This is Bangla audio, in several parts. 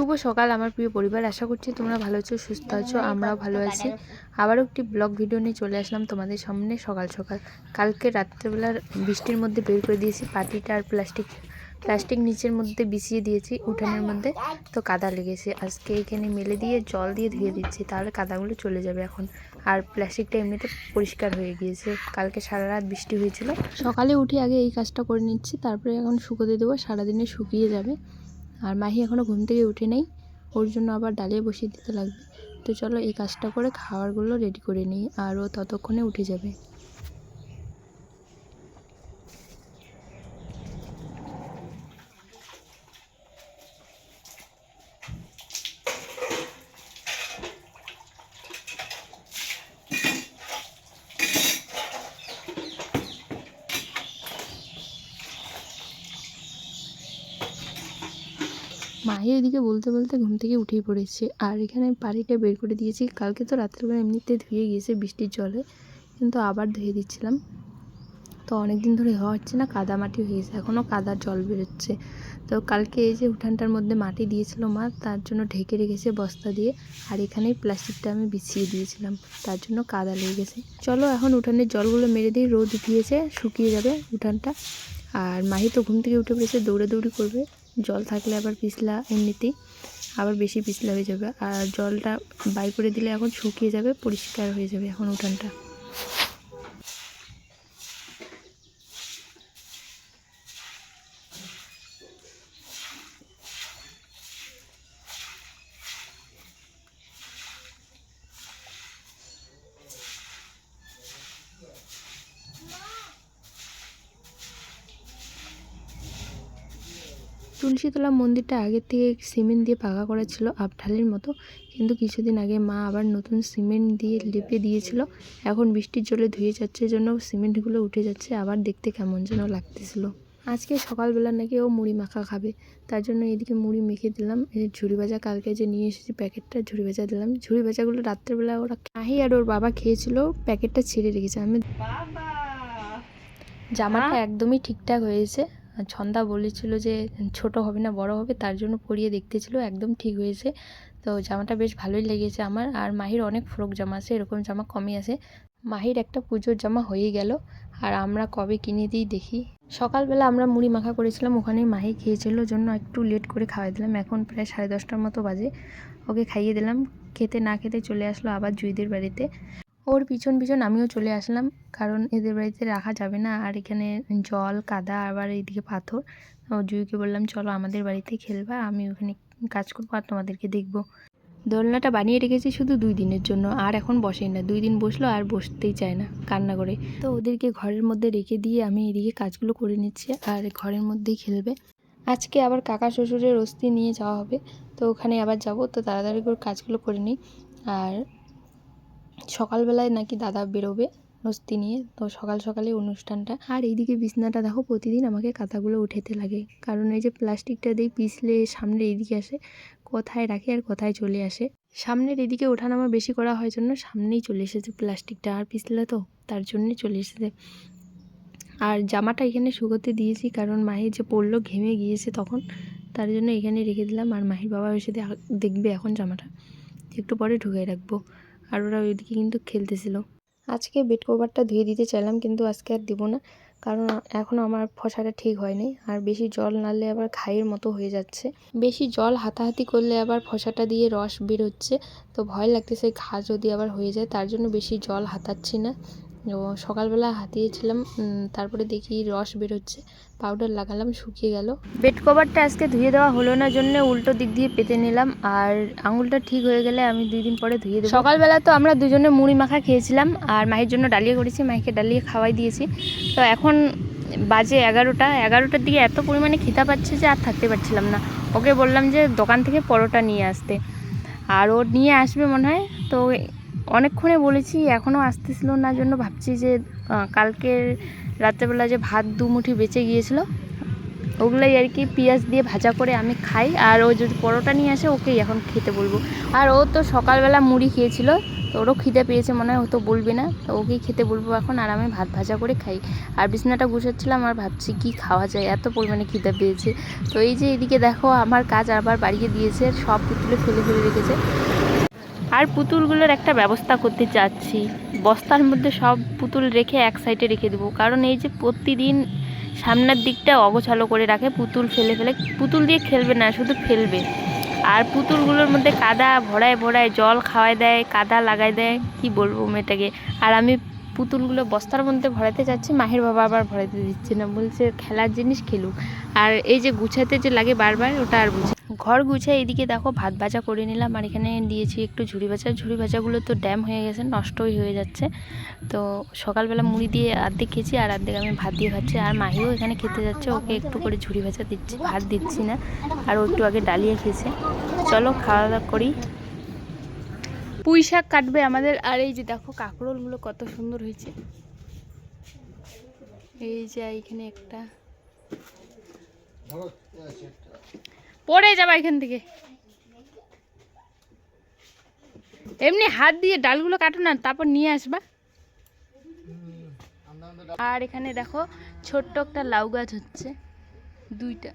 শুভ সকাল, আমার প্রিয় পরিবার। আশা করছি তোমরা ভালো আছো, সুস্থ আছো, আমরাও ভালো আছি। আবারও একটি ব্লগ ভিডিও নিয়ে চলে আসলাম তোমাদের সামনে সকাল সকাল। কালকে রাত্রেবেলার বৃষ্টির মধ্যে বের করে দিয়েছি, পাটিটা আর প্লাস্টিক প্লাস্টিক নিচের মধ্যে বিছিয়ে দিয়েছি, উঠানের মধ্যে। তো কাদা লেগেছে, আজকে এখানে মেলে দিয়ে, জল দিয়ে ধুয়ে দিচ্ছি, তাহলে কাদাগুলো চলে যাবে এখন। আর প্লাস্টিকটা এমনিতে পরিষ্কার হয়ে গিয়েছে, কালকে সারা রাত বৃষ্টি হয়েছিল। সকালে উঠে আগে এই কাজটা করে নিচ্ছি, তারপরে এখন শুকোতে দেবো, সারাদিনে শুকিয়ে যাবে। আর মাহি এখনও ঘুম থেকে উঠে নেই, ওর জন্য আবার ডালিয়ে বসিয়ে দিতে লাগবে। তো চলো এই কাজটা করে খাবারগুলো রেডি করে নিই, আর ও ততক্ষণে উঠে যাবে। মাহি এদিকে বলতে বলতে ঘুম থেকে উঠেই পড়েছে। আর এখানে পাড়িটা বের করে দিয়েছি। কালকে তো রাত্রেবেলা এমনিতে ধুয়ে গিয়েছে বৃষ্টির জলে, কিন্তু আবার ধুয়ে দিচ্ছিলাম। তো অনেক দিন ধরে হওয়া হচ্ছে না, কাদা মাটি হয়ে গেছে, এখনও কাদার জল বেরোচ্ছে। তো কালকে এই যে উঠানটার মধ্যে মাটি দিয়েছিল মা, তার জন্য ঢেকে রেখেছে বস্তা দিয়ে। আর এখানেই প্লাস্টিকটা আমি বিছিয়ে দিয়েছিলাম, তার জন্য কাদা লেগে গেছে। চলো এখন উঠানের জলগুলো মেরে দিই, রোদ উঠিয়েছে শুকিয়ে যাবে উঠানটা। আর মাহি তো ঘুম থেকে উঠে পড়েছে, দৌড়াদৌড়ি করবে। জল থাকলে আবার পিছলা এমনিতেই আবার বেশি পিছলা হয়ে যাবে। আর জলটা বাই করে দিলে এখন শুকিয়ে যাবে, পরিষ্কার হয়ে যাবে এখন উঠানটা। তুলসীতলা মন্দিরটা আগের থেকে সিমেন্ট দিয়ে পাকা করা ছিল আবঢালের মতো। কিন্তু কিছুদিন আগে মা আবার নতুন সিমেন্ট দিয়ে লেপে দিয়েছিল। এখন বৃষ্টির জলে ধুয়ে যাচ্ছে জন্য সিমেন্টগুলো উঠে যাচ্ছে আবার দেখতে কেমন যেন লাগতেছিল। আজকে সকালবেলা নাকি ও মুড়ি মাখা খাবে তার জন্য এদিকে মুড়ি মেখে দিলাম। এই ঝুড়ি ভাজা কালকে যে নিয়ে এসেছি প্যাকেটটা ঝুড়ি ভাজা দিলাম। ঝুড়ি ভাজাগুলো রাত্রেবেলা ওরা আহি আর ওর বাবা খেয়েছিল প্যাকেটটা ছিঁড়ে রেখেছে। আমি জামাটা একদমই ঠিকঠাক হয়েছে। ছন্দা বলেছিল যে, ছোট হবে না, বড় হবে। তার জন্য পরিয়ে দেখতেছিল, একদম ঠিক হয়েছে। তো জামাটা বেশ ভালোই লেগেছে আমার। আর মাহির অনেক ফ্রক জামা আছে, এরকম জামা কমই আছে। মাহির একটা পুজোর জামা হয়ে গেল। আর আমরা কবে কিনে দিই দেখি। সকালবেলা আমরা মুড়ি মাখা করেছিলাম, ওখানেই মাহি খেয়েছিল, জন্য একটু লেট করে খাওয়াই দিলাম। এখন প্রায় সাড়ে দশটার মতো বাজে। ওকে খাইয়ে দিলাম। খেতে না খেতে চলে আসলো আবার জুইদের বাড়িতে। ওর পিছন পিছন আমিও চলে আসলাম, কারণ এদের বাড়িতে রাখা যাবে না। আর এখানে জল, কাদা, আবার এইদিকে পাথর। ও জুইকে বললাম, চলো আমাদের বাড়িতে খেলবা, আমি ওখানে কাজ করব আর তোমাদেরকে দেখব। দোলনাটা বানিয়ে রেখেছি শুধু দুই দিনের জন্য, আর এখন বসেই না। দুই দিন বসল আর বসতেই চায় না কান্না করে। তো ওদেরকে ঘরের মধ্যে রেখে দিয়ে আমি এদিকে কাজগুলো করে নিচ্ছি, আর ঘরের মধ্যেই খেলবে। আজকে আবার কাকা শ্বশুরের অস্থি নিয়ে যাওয়া হবে, তো ওখানে আবার যাব, তো তাড়াতাড়ি করে কাজগুলো করে নিই। আর সকালবেলায় নাকি দাদা বেরোবে অস্থি নিয়ে, তো সকাল সকালে অনুষ্ঠানটা। আর এইদিকে বিছনাটা দেখো, প্রতিদিন আমাকে কাঁথাগুলো উঠেতে লাগে। কারণ এই যে প্লাস্টিকটা দিয়ে পিছলে সামনে এইদিকে আসে, কোথায় রাখে আর কোথায় চলে আসে। সামনের এদিকে ওঠানামা বেশি করা হয় জন্য সামনেই চলে এসেছে প্লাস্টিকটা, আর পিছলে তো তার জন্যই চলে এসেছে। আর জামাটা এখানে শুকোতে দিয়েছি, কারণ মাহি যে পড়ল, ঘেমে গিয়েছে তখন, তার জন্য এখানে রেখে দিলাম। আর মাহির বাবা এসে দেখবে এখন জামাটা। একটু পরে ঢুকাই রাখব। আর ওরা ওইদিকে কিন্তু খেলতেছিল। আজকে বেড কভারটা ধুয়ে দিতে চাইলাম, কিন্তু আজকে আর দেবো না, কারণ এখন আমার ফসাটা ঠিক হয়নি, আর বেশি জল নাড়লে আবার খাইয়ের মতো হয়ে যাচ্ছে। বেশি জল হাতাহাতি করলে আবার ফসাটা দিয়ে রস বের হচ্ছে তো ভয় লাগতেছে ঘা যদি আবার হয়ে যায়, তার জন্য বেশি জল হাতাচ্ছি না। ও সকালবেলা হাতিয়েছিলাম তারপরে দেখি রস বেরোচ্ছে পাউডার লাগালাম শুকিয়ে গেল। বেড কভারটা আজকে ধুয়ে দেওয়া হলো না জন্য উল্টো দিক দিয়ে পেতে নিলাম আর আঙুলটা ঠিক হয়ে গেলে আমি দুই দিন পরে ধুয়ে দেবো। সকালবেলা তো আমরা দুজনে মুড়ি মাখা খেয়েছিলাম আর মায়ের জন্য ডালিয়ে করেছি মাইকে ডালিয়ে খাওয়াই দিয়েছি। তো এখন বাজে এগারোটা এগারোটার দিকে এত পরিমাণে খিদা পাচ্ছে যে আর থাকতে পারছিলাম না। ওকে বললাম যে দোকান থেকে পরোটা নিয়ে আসতে আর ও নিয়ে আসবে মনে হয় তো অনেকক্ষণে বলেছি এখনও আসতেছিল না, জন্য ভাবছি যে কালকের রাত্রেবেলা যে ভাত দু মুঠি বেঁচে গিয়েছিল, ওগুলোই আর কি পেঁয়াজ দিয়ে ভাজা করে আমি খাই, আর ও যদি পরোটা নিয়ে আসে, ওকেই এখন খেতে বলব। আর ও তো সকালবেলা মুড়ি খেয়েছিল, তো ওরও খিদে পেয়েছে, মনে হয় ও তো বলবে না, তো ওকেই খেতে বলব এখন, আর আমি ভাত ভাজা করে খাই। আর বিছনাটা গুছাচ্ছিলাম, আর ভাবছি কি খাওয়া যায়, এত পরিমাণে খিদে পেয়েছে। তো এই যে এদিকে দেখো, আমার কাজ আবার বাড়িয়ে দিয়েছে, সব পুতুলে ফেলে ফেলে রেখেছে। আর পুতুলগুলোর একটা ব্যবস্থা করতে চাচ্ছি। বস্তার মধ্যে সব পুতুল রেখে এক সাইডে রেখে দেবো। কারণ এই যে প্রতিদিন সামনের দিকটা অগোছালো করে রাখে, পুতুল ফেলে ফেলে, পুতুল দিয়ে খেলবে না, শুধু ফেলবে। আর পুতুলগুলোর মধ্যে কাদা ভরায় ভরায় জল খাওয়ায় দেয়, কাদা লাগায় দেয়, কি বলব মেয়েটাকে। আর আমি পুতুলগুলো বস্তার মধ্যে ভরাতে চাচ্ছি, মাহির বাবা আবার ভরাতে দিচ্ছে না, বলছে খেলার জিনিস খেলুক। আর এই যে গুছাতে যে লাগে বারবার, ওটা আর বুঝে ঘর গুছায় এদিকে দেখো ভাত ভাজা করে নিলাম আর এখানে দিয়েছি একটু ঝুড়ি ভাজা। ঝুড়ি ভাজাগুলো তো ড্যাম হয়ে গেছে, নষ্টই হয়ে যাচ্ছে। তো সকালবেলা মুড়ি দিয়ে অর্ধেক খেয়েছি আর অর্ধেক আমি ভাত দিয়ে খাচ্ছি। আর মাহিও এখানে খেতে যাচ্ছে, ওকে একটু করে ঝুড়ি ভাজা দিচ্ছি, ভাত দিচ্ছি না। আর ও একটু আগে ডালিয়ে খেয়েছে। চলো খাওয়া দাওয়া করি। পুঁই শাক কাটবে আমাদের। আর এই যে দেখো কাঁকরোলগুলো কত সুন্দর হয়েছে। এই যে এখানে একটা। পড়ে যাবা এখান থেকে। এমনি হাত দিয়ে ডালগুলো কাটো না, তারপর নিয়ে আসবা। আর এখানে দেখো, ছোট্ট একটা লাউ গাছ হচ্ছে, দুইটা।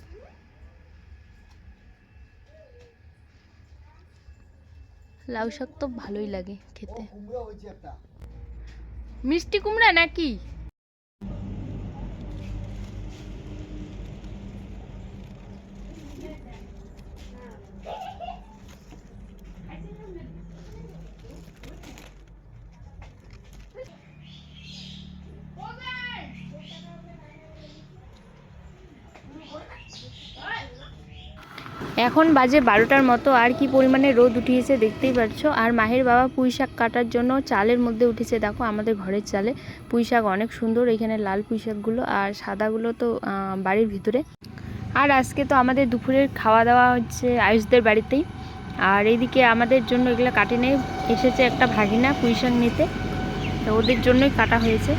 লাউ শাক তো ভালোই লাগে খেতে। মিষ্টি কুমড়া নাকি? এখন বাজে বারোটার মতো, আর কি পরিমাণে রোদ উঠিয়েছে দেখতেই পাচ্ছ। আর মাহের বাবা পুঁই শাক কাটার জন্য চালের মধ্যে উঠেছে, দেখো আমাদের ঘরের চালে। পুঁই শাক অনেক সুন্দর, এখানে লাল পুঁই শাকগুলো আর সাদাগুলো তো বাড়ির ভিতরে। আর আজকে তো আমাদের দুপুরের খাওয়া দাওয়া হচ্ছে আয়ুষদের বাড়িতেই। আর এইদিকে আমাদের জন্য এগুলো কাটে নেই, এসেছে একটা ভাগিনা পুঁই শাক নিতে। তো ওদের জন্যই কাটা হয়েছে।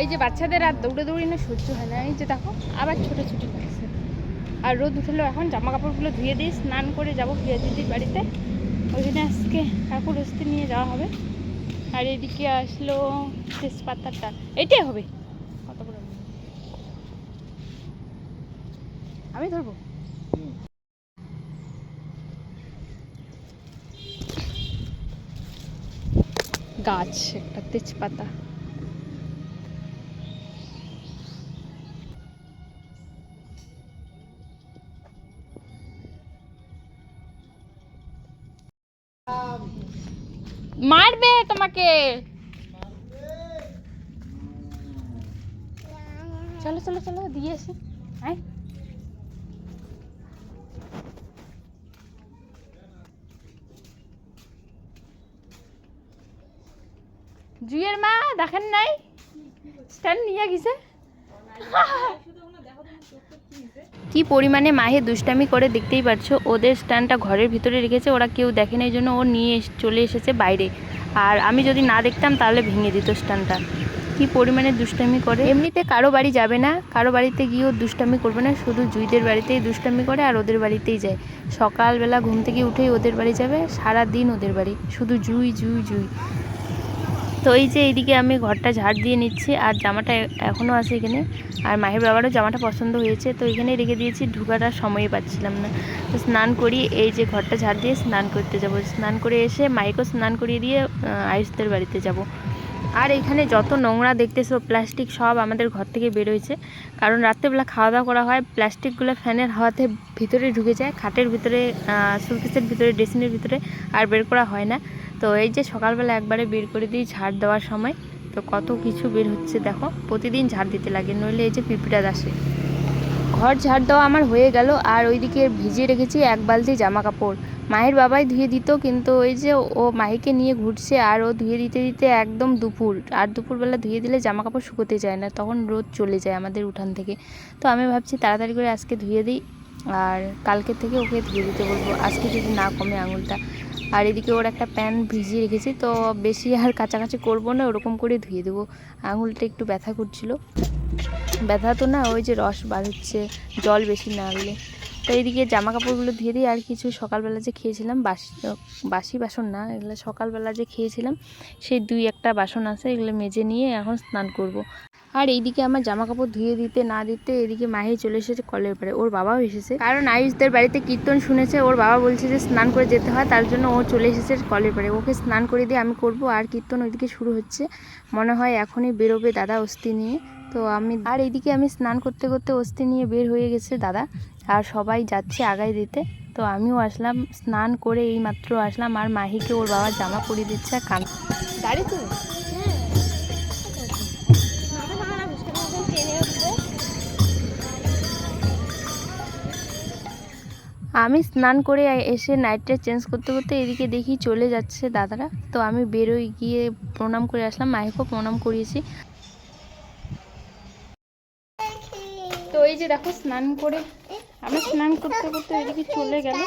এই যে বাচ্চাদের আর দৌড়ে দৌড়ি না সহ্য হয় না, এই যে দেখো, আবার ছোটাছুটি লাগছে আর রোদ উঠল এখন জামা কাপড়গুলো ধুয়ে দিয়ে স্নান করে যাব প্রিয়া দিদির বাড়িতে। ওইখানে আজকে কাকুর অস্থি নিয়ে যাওয়া হবে। আর এদিকে আসলো তেজপাতাটা। এটাই হবে। কত বড় আমি ধরবো? গাছ, একটা তেজপাতা। তোমাকে চলো চলো চলো, দিয়ে আসি। আয়। জুয়ের মা, দেখেন নাই? স্ট্যান্ড নিয়ে গেছে। কি পরিমাণে মাহে দুষ্টামি করে দেখতেই পারছ? ওদের স্ট্যান্ডটা ঘরের ভিতরে রেখেছে, ওরা কেউ দেখেনি এই জন্য ও নিয়ে চলে এসেছে বাইরে। আর আমি যদি না দেখতাম, তাহলে ভেঙে দিত স্ট্যান্ডটা। কি পরিমাণে দুষ্টামি করে। এমনিতে কারও বাড়ি যাবে না, কারও বাড়িতে গিয়েও দুষ্টামি করবে না, শুধু জুইদের বাড়িতেই দুষ্টামি করে আর ওদের বাড়িতেই যায়। সকালবেলা ঘুম থেকে উঠেই ওদের বাড়ি যাবে সারা দিন ওদের বাড়ি, শুধু জুই জুই জুই। তো এই যে এইদিকে আমি ঘরটা ঝাড় দিয়ে নিচ্ছি, আর জামাটা এখনও আছে এখানে। আর মাহির বাবারও জামাটা পছন্দ হয়েছে, তো এখানে রেখে দিয়েছি ঢুকার আর সময় পাচ্ছিলাম না। তো স্নান করি, এই যে ঘরটা ঝাড় দিয়ে স্নান করতে যাব। স্নান করে এসে মাইকেও স্নান করিয়ে দিয়ে আয়ুষদের বাড়িতে যাব। আর এখানে যত নোংরা দেখতেছো, প্লাস্টিক সব আমাদের ঘর থেকে বেরোয়েছে কারণ রাত্রেবেলা খাওয়া দাওয়া করা হয়, প্লাস্টিকগুলো ফ্যানের হাওয়াতে ভিতরে ঢুকে যায়, খাটের ভিতরে সুটকেসের ভিতরে ড্রেসিনের ভিতরে আর বের করা হয় না। তো এই যে সকালবেলা একবারে বের করে দিই ঝাড় দেওয়ার সময়, তো কত কিছু বের হচ্ছে দেখো, প্রতিদিন ঝাড় দিতে লাগে, নইলে এই যে পিঁপড়া আসে ঘর ঝাড় দেওয়া আমার হয়ে গেল, আর ওইদিকে ভিজিয়ে রেখেছি এক বালতি জামা কাপড় মায়ের বাবাই ধুয়ে দিত, কিন্তু ওই যে ও মাহিকে নিয়ে ঘুরছে, আর ও ধুয়ে দিতে দিতে একদম দুপুর, আর দুপুরবেলা ধুয়ে দিলে জামা কাপড় শুকোতে যায় না, তখন রোদ চলে যায় আমাদের উঠান থেকে। তো আমি ভাবছি তাড়াতাড়ি করে আজকে ধুয়ে দিই, আর কালকে থেকে ওকে ধুয়ে দিতে বলব, আজকে যদি না কমে আঙুলটা। আর এদিকে ওর একটা প্যান্ট ভিজিয়ে রেখেছি, তো বেশি আর কাছাকাছি করব না, ওরকম করে ধুয়ে দেবো। আঙুলটা একটু ব্যথা করছিল। ব্যথা তো না, ওই যে রস বার হচ্ছে, জল বেশি না লাগলে তো এইদিকে জামা কাপড়গুলো ধুয়ে দিই আর কিছু সকালবেলা যে খেয়েছিলাম, বাসি বাসি বাসন না, এগুলো সকালবেলা যে খেয়েছিলাম, সেই দুই একটা বাসন আছে, এগুলো মেজে নিয়ে এখন স্নান করব। আর এইদিকে আমার জামা কাপড় ধুয়ে দিতে না দিতে এদিকে মাহি চলে এসেছে কলের পাড়ে। ওর বাবাও এসেছে। কারণ আয়ুষদের বাড়িতে কীর্তন শুনেছে, ওর বাবা বলছে যে স্নান করে যেতে হয়, তার জন্য ও চলে এসেছে কলের পাড়ে। ওকে স্নান করে দিয়ে আমি করব, আর কীর্তন ওইদিকে শুরু হচ্ছে। মনে হয় এখনই বেরোবে দাদা অস্থি নিয়ে। তো আমি, আর এইদিকে আমি স্নান করতে করতে অস্থি নিয়ে বের হয়ে গেছে দাদা। আর সবাই যাচ্ছে আগায় দিতে। তো আমিও আসলাম, স্নান করে এই মাত্র আসলাম, আর মাহিকে ওর বাবা জামা পরিয়ে দিচ্ছে কান গাড়িতে আমি স্নান করে এসে নাইটটা চেঞ্জ করতে করতে এদিকে দেখি চলে যাচ্ছে দাদারা। তো আমি বেরোই, গিয়ে প্রণাম করে আসলাম মাহিকেও প্রণাম করিয়েছি। তো এই যে দেখো, স্নান করে আমি স্নান করতে করতে এদিকে চলে গেল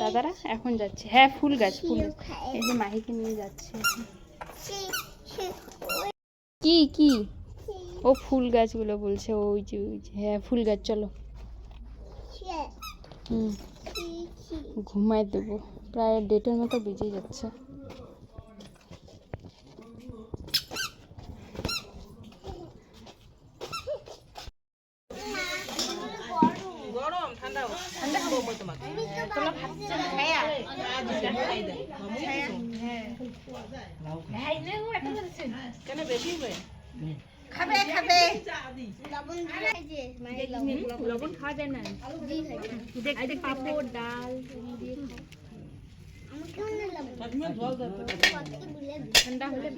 দাদারা, এখন যাচ্ছে। হ্যাঁ ফুল গাছ, ফুল এই যে মাহিকে নিয়ে যাচ্ছে। কি কি? ও ফুল গাছগুলো বলছে ওই যে ওই যে। হ্যাঁ ফুল গাছ, চলো। হুম। ঘুমাই দেবো। প্রায় ডেটের মতো বেজে যাচ্ছে। খাবে খাবে লবণ দিয়ে খাওয়া যায় না? দেখতে পাপড় ডাল ঠান্ডা হলে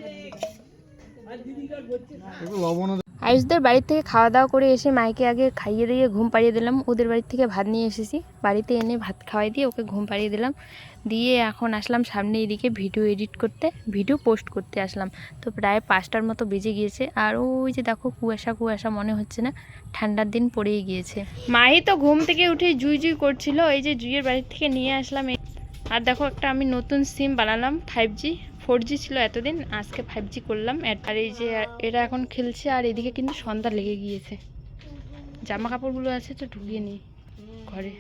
আয়ুষদের বাড়ির থেকে খাওয়া দাওয়া করে এসে মাইকে আগে খাইয়ে দিয়ে ঘুম পাড়িয়ে দিলাম। ওদের বাড়ির থেকে ভাত নিয়ে এসেছি। বাড়িতে এনে ভাত খাওয়াই দিয়ে ওকে ঘুম পাড়িয়ে দিলাম। দিয়ে এখন আসলাম সামনে এদিকে ভিডিও এডিট করতে, ভিডিও পোস্ট করতে আসলাম। তো প্রায় পাঁচটার মতো বেজে গিয়েছে। আর ওই যে দেখো কুয়াশা কুয়াশা মনে হচ্ছে না, ঠান্ডার দিন পড়েই গিয়েছে। মাহি তো ঘুম থেকে উঠে জুই জুই করছিল। এই যে জুইয়ের বাড়ির থেকে নিয়ে আসলাম। আর দেখো একটা আমি নতুন সিম বানালাম ফাইভ জি ফোর জি ছিল এতদিন, আজকে ফাইভ জি করলাম। আর এই যে এরা এখন খেলছে, আর এদিকে কিন্তু সন্ধ্যা লেগে গিয়েছে। জামা কাপড়গুলো আছে তো ঢুকিয়ে নিই ঘরে।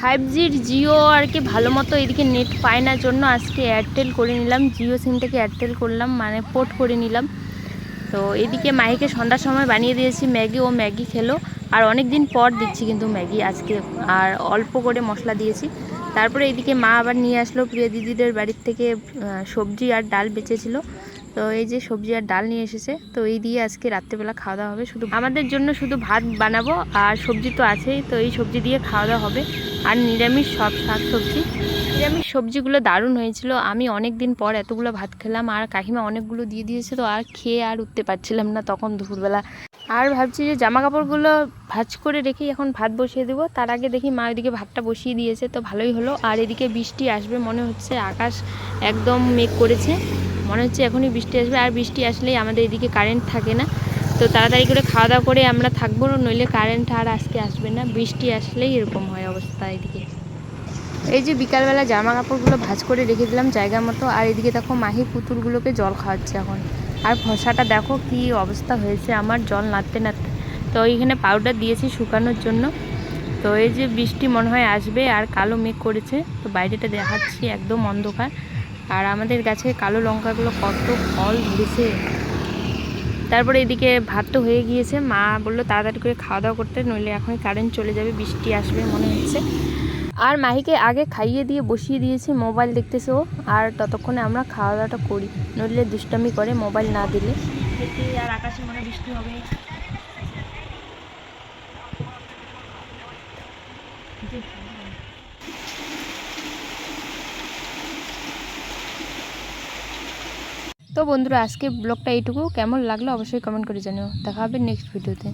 ফাইভ জির জিও আর কি ভালো মতো এদিকে নেট পায় না জন্য আজকে এয়ারটেল করে নিলাম। জিও সিম থেকে এয়ারটেল করলাম মানে পোর্ট করে নিলাম। তো এদিকে মাহিকে সন্ধ্যার সময় বানিয়ে দিয়েছি ম্যাগি, ও ম্যাগি খেলো। আর অনেক দিন পর দিচ্ছি কিন্তু ম্যাগি, আজকে আর অল্প করে মশলা দিয়েছি। তারপরে এদিকে মা আবার নিয়ে আসলো প্রিয় দিদিদের বাড়ির থেকে সবজি আর ডাল বেঁচেছিল। তো এই যে সবজি আর ডাল নিয়ে এসেছে, তো এই দিয়ে আজকে রাত্রেবেলা খাওয়া দাওয়া হবে। শুধু আমাদের জন্য শুধু ভাত বানাবো, আর সবজি তো আছেই, তো এই সবজি দিয়ে খাওয়া দাওয়া হবে। আর নিরামিষ সব শাক সবজি নিরামিষ সবজিগুলো দারুণ হয়েছিল, আমি অনেক দিন পর এতগুলো ভাত খেলাম, আর কাকিমা অনেকগুলো দিয়ে দিয়েছে, তো আর খেয়ে আর উঠতে পারছিলাম না তখন দুপুরবেলা। আর ভাবছি যে জামা কাপড়গুলো ভাজ করে রেখে এখন ভাত বসিয়ে দেবো। তার আগে দেখি মা ওইদিকে ভাতটা বসিয়ে দিয়েছে, তো ভালোই হলো। আর এদিকে বৃষ্টি আসবে মনে হচ্ছে, আকাশ একদম মেঘ করেছে। মনে হচ্ছে এখনই বৃষ্টি আসবে, আর বৃষ্টি আসলেই আমাদের এদিকে কারেন্ট থাকে না। তো তাড়াতাড়ি করে খাওয়া দাওয়া করে আমরা থাকব, নইলে কারেন্ট আর আজকে আসবে না। বৃষ্টি আসলেই এরকম হয় অবস্থা এদিকে। এই যে বিকালবেলা জামা কাপড়গুলো ভাঁজ করে রেখে দিলাম জায়গা মতো, আর এদিকে দেখো মাহি পুতুলগুলোকে জল খাওয়াচ্ছে এখন। আর ফসাটা দেখো কি অবস্থা হয়েছে, আমার জল নাড়তে নাড়তে। তো এইখানে পাউডার দিয়েছি শুকানোর জন্য। তো এই যে বৃষ্টি মনে হয় আসবে, আর কালো মেঘ করেছে, তো বাইরেটা দেখাচ্ছি একদম অন্ধকার। আর আমাদের গাছে কালো লঙ্কাগুলো কত ফল ধরেছে। তারপরে এদিকে ভাত তো হয়ে গিয়েছে, মা বলল তাড়াতাড়ি করে খাওয়া দাওয়া করতে, নইলে এখন কারেন্ট চলে যাবে, বৃষ্টি আসবে মনে হচ্ছে। আর মাহিকে আগে খাইয়ে দিয়ে বসিয়ে দিয়েছি মোবাইল দেখতেছে ও। আর ততক্ষণে আমরা খাওয়া দাওয়াটা করি। নইলে দুষ্টামি করে মোবাইল না দিলে। আর আকাশে মনে বৃষ্টি হবে। তো বন্ধুরা আজকে ব্লগটা এইটুকু। কেমন লাগল অবশ্যই কমেন্ট করে জানিও। দেখা হবে নেক্সট ভিডিওতে